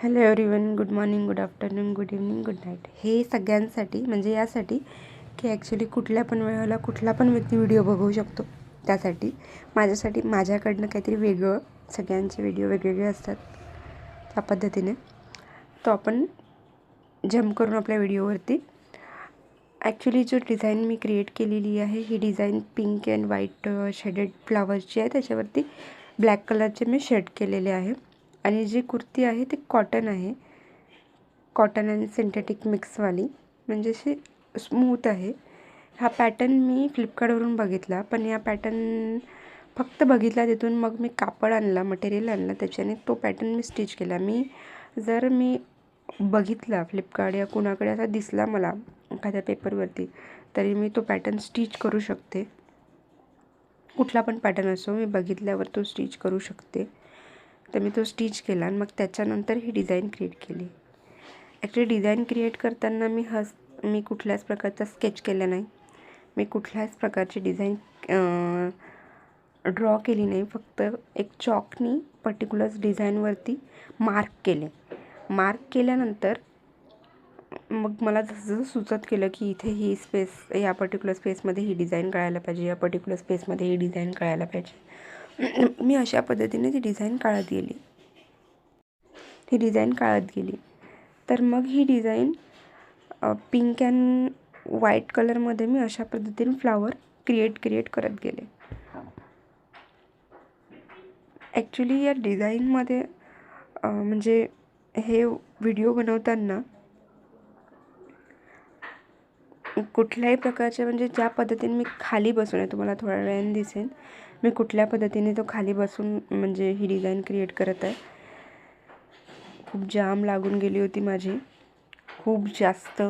Hello everyone good morning good afternoon good evening good night हे सगळ्यांसाठी म्हणजे यासाठी की ॲक्च्युली कुठल्या पण वेळेला कुठला पण व्यक्ती व्हिडिओ बघू शकतो. त्यासाठी माझ्यासाठी माझ्याकडनं काहीतरी वेगळं सगळ्यांचे व्हिडिओ वेगवेगळे असतात त्या पद्धतीने. तो आपण जम्प करून आपल्या व्हिडिओवरती ॲक्च्युली जो डिझाईन मी क्रिएट केलेली आहे ही design pink and white shaded फ्लावर्सची आहे. त्याच्यावरती ब्लॅक कलरचे मी शेड केलेले आहे. आणि जी कुर्ती आहे ती कॉटन आहे. कॉटन आणि सिंथेटिक मिक्सवाली म्हणजे अशी स्मूथ आहे. हा पॅटर्न मी फ्लिपकार्टवरून बघितला. पण या पॅटर्न फक्त बघितला तिथून मग मी कापड आणला मटेरियल आणलं. त्याच्याने तो पॅटर्न मी स्टिच केला. मी जर मी बघितला फ्लिपकार्ट या कुणाकडे असा दिसला मला एखाद्या पेपरवरती तरी मी तो पॅटर्न स्टिच करू शकते. कुठला पण पॅटर्न असो मी बघितल्यावर तो स्टिच करू शकते. तर मी तो स्टिच केला आणि मग त्याच्यानंतर ही डिझाईन क्रिएट केली. ॲक्च्युली डिझाईन क्रिएट करताना मी हस मी कुठल्याच प्रकारचा स्केच केला नाही. मी कुठल्याच प्रकारची डिझाईन ड्रॉ केली नाही. फक्त एक चॉकनी पर्टिक्युलर डिझाईनवरती मार्क केले. मार्क केल्यानंतर मग मला जसं जसं सुचत केलं की इथे ही स्पेस या पर्टिक्युलर स्पेसमध्ये ही डिझाईन कळायला पाहिजे या पर्टिक्युलर स्पेसमध्ये ही डिझाईन कळायला पाहिजे. मी अशा पद्धतीने ती डिझाईन काढत गेली. ही डिझाईन काढत गेली. तर मग ही डिझाईन पिंक अँड व्हाईट कलरमध्ये मी अशा पद्धतीने फ्लावर क्रिएट क्रिएट करत गेले. ॲक्च्युली या डिझाईनमध्ये म्हणजे हे व्हिडिओ बनवताना कुठल्याही प्रकारचे म्हणजे ज्या पद्धतीने मी खाली बसून आहे तुम्हाला थोड्या वेळाने दिसेन मी कुठल्या पद्धतीने तो खाली बसून म्हणजे ही डिझाईन क्रिएट करत आहे खूप जाम लागून गेली होती माझी. खूप जास्त.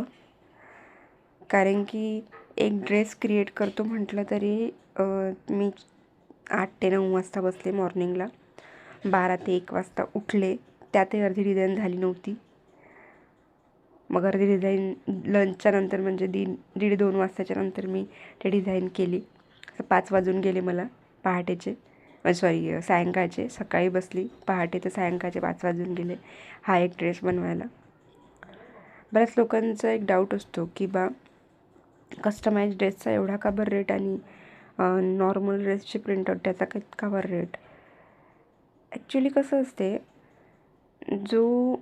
कारण की एक ड्रेस क्रिएट करतो म्हटलं तरी मी आठ ते नऊ वाजता बसले मॉर्निंगला बारा ते एक वाजता उठले. त्यातही अर्धी डिझाईन झाली नव्हती. मग अर्धी डिझाईन लंचच्या नंतर म्हणजे दीड दीड दोन वाजताच्या नंतर मी ते डिझाईन केली. पाच वाजून गेले मला. पहाटेचे सॉरी सायंकाळचे. सकाळी बसली पहाटे तर सायंकाळचे पाच वाजून गेले. हा एक ड्रेस बनवायला. बऱ्याच लोकांचा एक डाऊट असतो की बा कस्टमाइज ड्रेसचा एवढा का बरं रेट आणि नॉर्मल ड्रेसचे प्रिंटआउट त्याचा का बरं रेट ॲक्च्युली कसं असते जो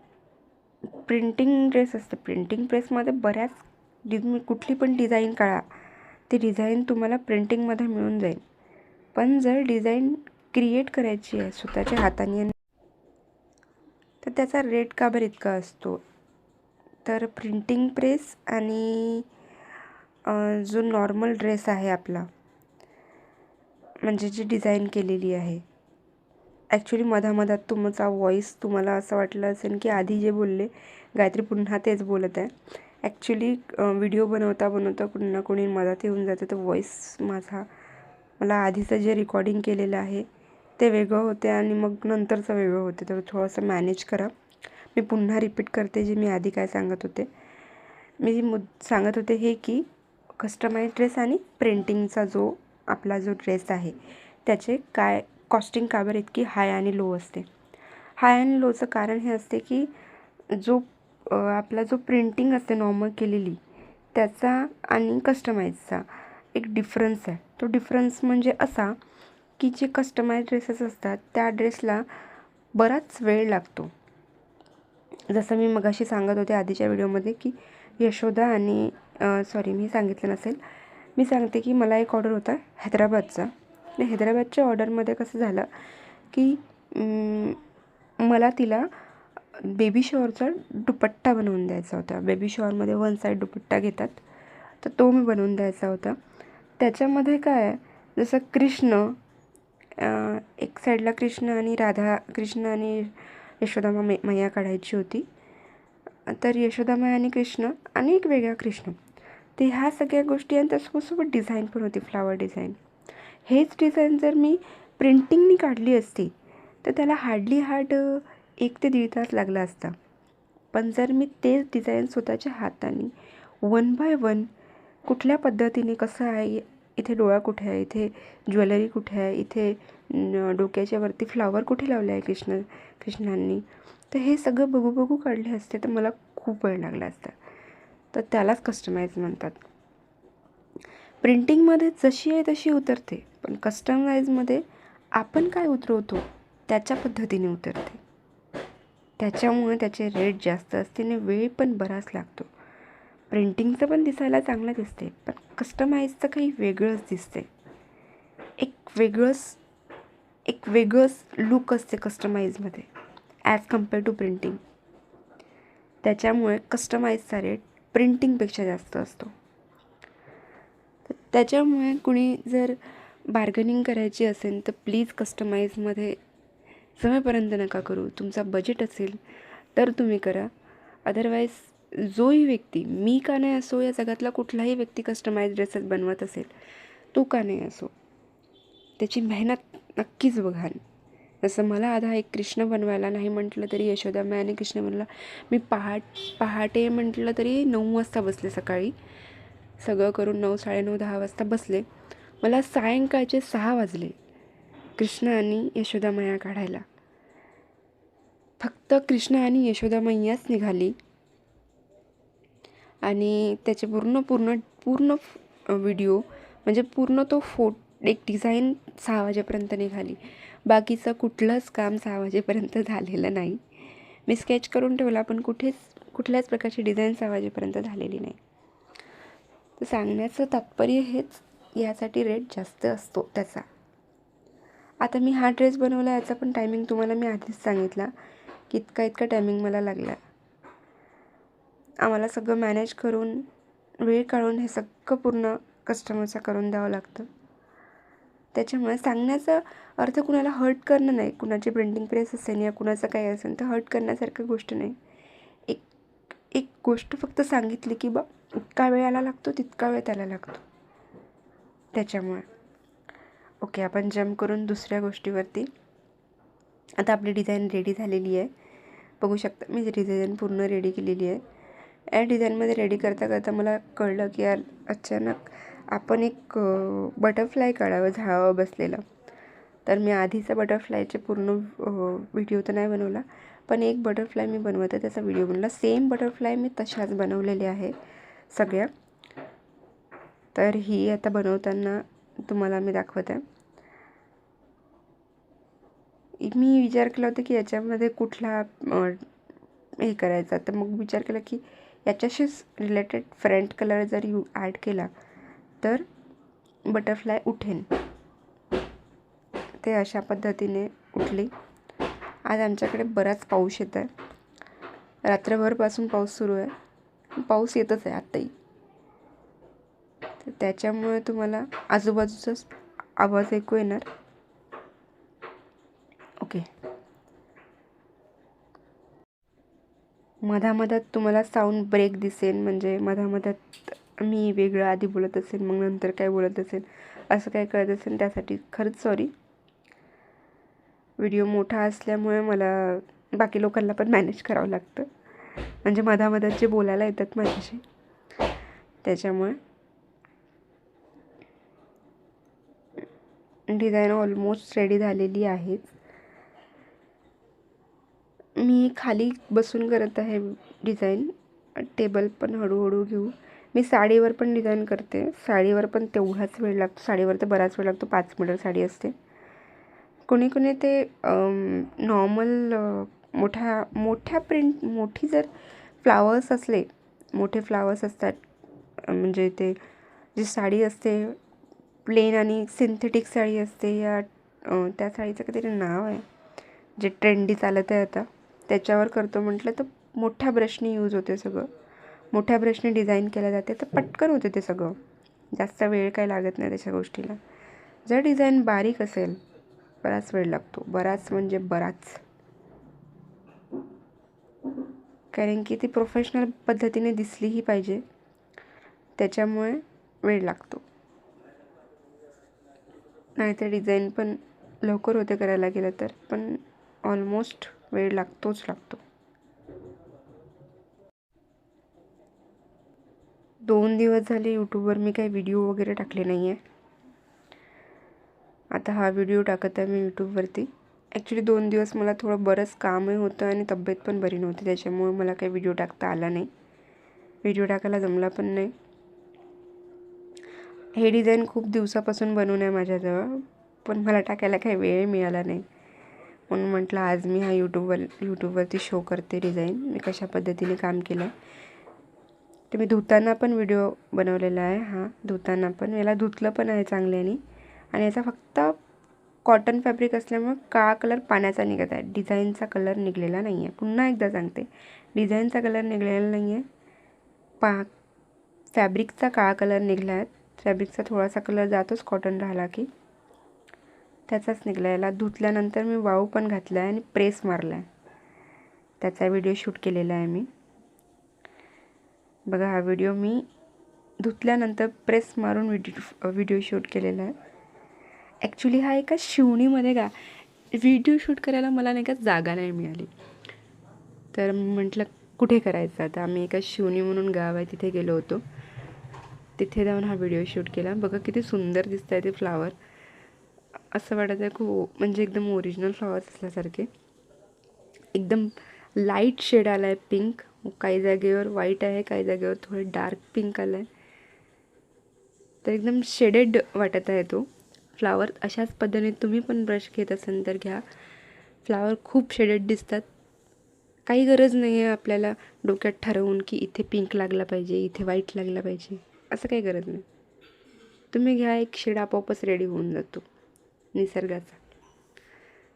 प्रिंटिंग ड्रेस असते प्रिंटिंग प्रेसमध्ये बऱ्याच तुम्ही कुठली पण डिझाईन काढा ती डिझाईन तुम्हाला प्रिंटिंगमध्ये मिळून जाईल. पण जर डिझाईन क्रिएट करायची आहे स्वतःच्या हाताने तर त्याचा रेट का बरं इतका असतो? तर प्रिंटिंग प्रेस आणि जो नॉर्मल ड्रेस आहे आपला म्हणजे जी डिझाईन केलेली आहे ॲक्च्युली मधामधात तुमचा व्हॉईस तुम्हाला असं वाटलं असेल की आधी जे बोलले गायत्री पुन्हा तेच बोलत आहे. ॲक्च्युली व्हिडिओ बनवता बनवता पुन्हा कोणी मधात येऊन जातं तर व्हॉईस माझा मला आधीचं जे रेकॉर्डिंग केलेलं आहे ते वेगळं होते आणि मग नंतरचं वेगळं होते. तर थोडंसं मॅनेज करा. मी पुन्हा रिपीट करते जे मी आधी काय सांगत होते. मी मुद सांगत होते हे की कस्टमाइज ड्रेस आणि प्रिंटिंगचा जो आपला जो ड्रेस आहे त्याचे काय कॉस्टिंग का बरं इतकी हाय आणि लो असते. हाय आणि लोचं कारण हे असते की जो आपला जो प्रिंटिंग असते नॉर्मल केलेली त्याचा आणि कस्टमाइजचा एक डिफरन्स आहे. तो डिफरन्स म्हणजे असा की जे कस्टमाइज ड्रेसेस असतात त्या ड्रेसला बराच वेळ लागतो. जसं मी मगाशी सांगत होते आधीच्या व्हिडिओमध्ये की यशोदा आणि सॉरी मी सांगितलं नसेल. मी सांगते की मला एक ऑर्डर होता हैदराबादचा. हैदराबादच्या ऑर्डरमध्ये कसं झालं की मला तिला बेबी शॉवरचा दुपट्टा बनवून द्यायचा होता. बेबी शॉवरमध्ये वन साईड दुपट्टा घेतात. तर तो मी बनवून द्यायचा होता. त्याच्यामध्ये काय जसं कृष्ण एक साईडला कृष्ण आणि राधा कृष्ण आणि यशोदामा मै मैया काढायची होती. तर यशोदामा आणि कृष्ण आणि एक वेगळा कृष्ण. ते ह्या सगळ्या गोष्टी आणि त्यासोबतसोबत डिझाईन पण होती फ्लावर डिझाईन हेच डिझाईन जर मी प्रिंटिंगनी काढली असती तर त्याला हार्डली हार्ड एक ते दीड तास लागला असता. पण जर मी तेच डिझाईन स्वतःच्या हाताने वन बाय वन कुठल्या पद्धतीने कसं आहे? इथे डोळा कुठे आहे? इथे ज्वेलरी कुठे आहे? इथे डोक्याच्या वरती फ्लावर कुठे लावले आहे कृष्ण कृष्णांनी? तर हे सगळं बघू बघू काढले असते तर मला खूप वेळ लागला असता. तर त्यालाच कस्टमाइज म्हणतात. प्रिंटिंगमध्ये जशी आहे तशी उतरते पण कस्टमाइजमध्ये आपण काय उतरवतो त्याच्या पद्धतीने उतरते. त्याच्यामुळे त्याचे रेट जास्त असते आणि वेळ पण बराच लागतो. प्रिंटिंगचं पण दिसायला चांगलं दिसते पण कस्टमाइजचं काही वेगळंच दिसते एक वेगळंच एक वेगळंच लुक असते कस्टमाइजमध्ये ॲज कंपेअर टू प्रिंटिंग त्याच्यामुळे कस्टमाइजचा रेट प्रिंटिंगपेक्षा जास्त असतो. त्याच्यामुळे कुणी जर बार्गनिंग करायची असेल तर प्लीज कस्टमाइजमध्ये जमेपर्यंत नका करू. तुमचा बजेट असेल तर तुम्ही करा. अदरवाईज जोही व्यक्ती मी का नाही असो या जगातला कुठलाही व्यक्ती कस्टमाइज ड्रेसेस बनवत असेल तो का नाही असो? त्याची मेहनत नक्कीच बघाल. जसं मला आधा एक कृष्ण बनवायला नाही म्हटलं तरी यशोदा आणि कृष्ण बनला मी पहाट पहाटे म्हटलं तरी नऊ वाजता बसले सकाळी. सगळं करून नऊ साडेनऊ दहा वाजता बसले. मला सायंकाळचे सहा वाजले. कृष्ण आणि यशोदा मैया काढायला. फक्त कृष्ण आणि यशोदा मैयाच निघाली. आणि त्याचे पूर्ण पूर्ण पूर्ण व्हिडिओ म्हणजे पूर्ण तो फो एक डिझाईन सहा वाजेपर्यंत निघाली. बाकीचं कुठलंच काम सहा वाजेपर्यंत झालेलं नाही. मी स्केच करून ठेवला पण कुठेच कुठल्याच प्रकारची डिझाईन सहा वाजेपर्यंत झालेली नाही. तर सांगण्याचं तात्पर्य हेच यासाठी रेट जास्त असतो त्याचा. आता मी हा ड्रेस बनवला याचा पण टायमिंग तुम्हाला मी आधीच सांगितला की इतका इतका टायमिंग मला लागला. आम्हाला सगळं मॅनेज करून वेळ काढून हे सगळं पूर्ण कस्टमरचा करून द्यावं लागतं. त्याच्यामुळे सांगण्याचा अर्थ कुणाला हर्ट करणं नाही. कुणाची प्रिंटिंग प्रेस असेल या कुणाचं काही असेल तर हर्ट करण्यासारखं गोष्ट नाही. एक एक गोष्ट फक्त सांगितली की बा इतका वेळ याला लागतो तितका वेळ त्याला लागतो. त्याच्यामुळे. ओके आपण जम्प करून दुसऱ्या गोष्टीवरती. आता आपली डिझाईन रेडी झालेली आहे. बघू शकता मी डिझाईन पूर्ण रेडी केलेली आहे. या डिझाईनमध्ये रेडी करता करता मला कळलं की यार अचानक आपण एक बटरफ्लाय काढावं झाडावर बसलेलं. तर मी आधीचा बटरफ्लायचे पूर्ण व्हिडिओ तर नाही बनवला पण एक बटरफ्लाय मी बनवते त्याचा व्हिडिओ बनवला. सेम बटरफ्लाय मी तशाच बनवलेले आहे सगळ्या. तर ही आता बनवताना तुम्हाला मी दाखवत. आहे मी विचार केला होता की याच्यामध्ये कुठला हे करायचा. तर मग विचार केला की याच्याशीच रिलेटेड फ्रंट कलर जर यू ॲड केला तर बटरफ्लाय उठेन. ते अशा पद्धतीने उठले. आज आमच्याकडे बराच पाऊस येत आहे रात्रभरपासून पाऊस सुरू आहे. पाऊस येतच आहे आत्ताही. तर त्याच्यामुळे तुम्हाला आजूबाजूचाच आवाज ऐकू येणार. ओके मधामधात तुम्हाला साऊंड ब्रेक दिसेल. म्हणजे मधामधात मी वेगळं आधी बोलत असेल मग नंतर काय बोलत असेल असं काय कळत असेल त्यासाठी खरंच सॉरी व्हिडिओ मोठा असल्यामुळे मला बाकी लोकांना पण मॅनेज करावं लागतं. म्हणजे मधामधात जे बोलायला येतात माझ्याशी त्याच्यामुळे. डिझाईन ऑलमोस्ट रेडी झालेली आहेच मी खाली बसून करत आहे डिझाईन. टेबल पण हळूहळू घेऊ. मी साडीवर पण डिझाईन करते. साडीवर पण तेवढाच वेळ लागतो. साडीवर तर बराच वेळ लागतो. पाच मीटर साडी असते. कोणी कोणी ते नॉर्मल मोठ्या मोठ्या प्रिंट मोठी जर फ्लावर्स असले मोठे फ्लावर्स असतात म्हणजे ते जी साडी असते प्लेन आणि सिंथेटिक साडी असते या त्या साडीचं काहीतरी नाव आहे जे ट्रेंडी चालत आहे आता. त्याच्यावर करतो म्हटलं तर मोठ्या ब्रशनी यूज होते सगळं. मोठ्या ब्रशने डिझाईन केल्या जाते तर पटकन होते ते सगळं. जास्त वेळ काही लागत नाही त्याच्या गोष्टीला. जर डिझाईन बारीक असेल बराच वेळ लागतो. बराच म्हणजे बराच. कारण की ती प्रोफेशनल पद्धतीने दिसलीही पाहिजे. त्याच्यामुळे वेळ लागतो. नाहीतर डिझाईन पण लवकर होते करायला गेलं तर. पण ऑलमोस्ट वेळ लागतोच लागतो. दोन दिवस झाले यूट्यूबवर मी काही व्हिडिओ वगैरे टाकले नाही आहे आता हा व्हिडिओ टाकत आहे मी यूट्यूबवरती ॲक्च्युली दोन दिवस मला थोडं बरंच कामही होतं आणि तब्येत पण बरी नव्हती त्याच्यामुळे मला काही व्हिडिओ टाकता आला नाही. व्हिडिओ टाकायला जमला पण नाही. हे डिझाईन खूप दिवसापासून बनवून आहे माझ्याजवळ पण मला टाकायला काही वेळ मिळाला नाही. म्हणून म्हटलं आज मी हा यूट्यूबवर यूट्यूबवरती शो करते डिझाईन मी कशा पद्धतीने काम केलं? आहे ते मी धुताना पण व्हिडिओ बनवलेला आहे हा धुताना पण. याला धुतलं पण आहे चांगल्याने. आणि याचा फक्त कॉटन फॅब्रिक असल्यामुळे काळा कलर पाण्याचा निघत आहे. डिझाईनचा कलर निघलेला नाही आहे पुन्हा एकदा सांगते. डिझाईनचा कलर निघलेला नाही आहे पा फॅब्रिकचा काळा कलर निघला आहे फॅब्रिकचा थोडासा कलर जातोच कॉटन राहिला की. त्याचाच निघाला याला धुतल्यानंतर मी वाऊ पण घातला आहे आणि प्रेस मारला आहे त्याचा व्हिडिओ शूट केलेला आहे मी. बघा हा व्हिडिओ मी धुतल्यानंतर प्रेस मारून व्हिडिओ व्हिडिओ शूट केलेला आहे. ॲक्च्युली हा एका शिवणीमध्ये का व्हिडिओ शूट करायला मला नाही का जागा नाही मिळाली. तर म्हटलं कुठे करायचं आता? आम्ही एका शिवणी म्हणून गाव आहे तिथे गेलो होतो. तिथे जाऊन हा व्हिडिओ शूट केला. बघा किती सुंदर दिसत आहे ते फ्लावर. असं वाटत आहे खूप म्हणजे एकदम ओरिजिनल फ्लॉवर्स असल्यासारखे. एकदम लाइट शेड आला आहे पिंक काही जागेवर व्हाईट आहे काही जागेवर थोडे डार्क पिंक आलं आहे तर एकदम शेडेड वाटत आहे तो. फ्लावर अशाच पद्धतीने तुम्ही पण ब्रश घेत असाल तर घ्या. फ्लावर खूप शेडेड दिसतात. काही गरज नाही आहे आपल्याला डोक्यात ठरवून की इथे पिंक लागला पाहिजे इथे व्हाईट लागला पाहिजे. असं काही गरज नाही. तुम्ही घ्या एक शेड आपोआपच रेडी होऊन जातो. निसर्गाचा.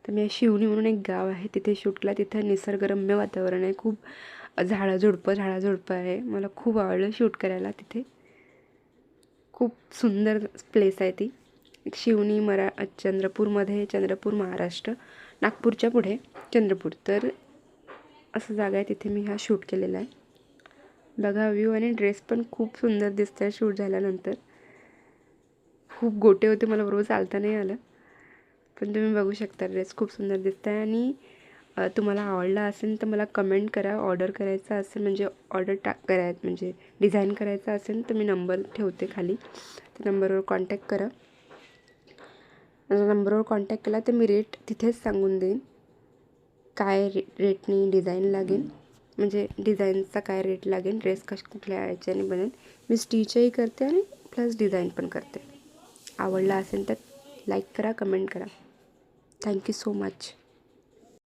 तर मी शिवणी म्हणून एक गाव आहे तिथे शूटला तिथं निसर्गरम्य वातावरण आहे. खूप झाडाझुडपं झाडाझुडपं आहे. मला खूप आवडलं शूट करायला तिथे. खूप सुंदर प्लेस आहे ती. शिवणी मरा चंद्रपूरमध्ये चंद्रपूर महाराष्ट्र नागपूरच्या पुढे चंद्रपूर. तर असं जागा आहे तिथे मी हा शूट केलेला आहे. बघा व्ह्यू आणि ड्रेस पण खूप सुंदर दिसत आहे शूट झाल्यानंतर. खूप गोटे होते मला बरोबर चालता नाही आलं. पण तुम्ही बघू शकता ड्रेस खूप सुंदर दिसत आहे आणि तुम्हाला आवडला असेल तर मला कमेंट करा. ऑर्डर करायचा असेल म्हणजे ऑर्डर टाक करायचं म्हणजे डिझाईन करायचा असेल तर मी नंबर ठेवते खाली. त्या नंबरवर कॉन्टॅक्ट करा. नंबरवर कॉन्टॅक्ट केला तर मी रेट तिथेच सांगून देईन. काय रे रेटनी डिझाईन लागेल. म्हणजे डिझाईनचा काय रेट लागेल ड्रेस कश कुठल्या याच्याने बनेल. मी स्टिचही करते आणि प्लस डिझाईन पण करते. आवडला असेल तर लाईक करा कमेंट करा. Thank you so much.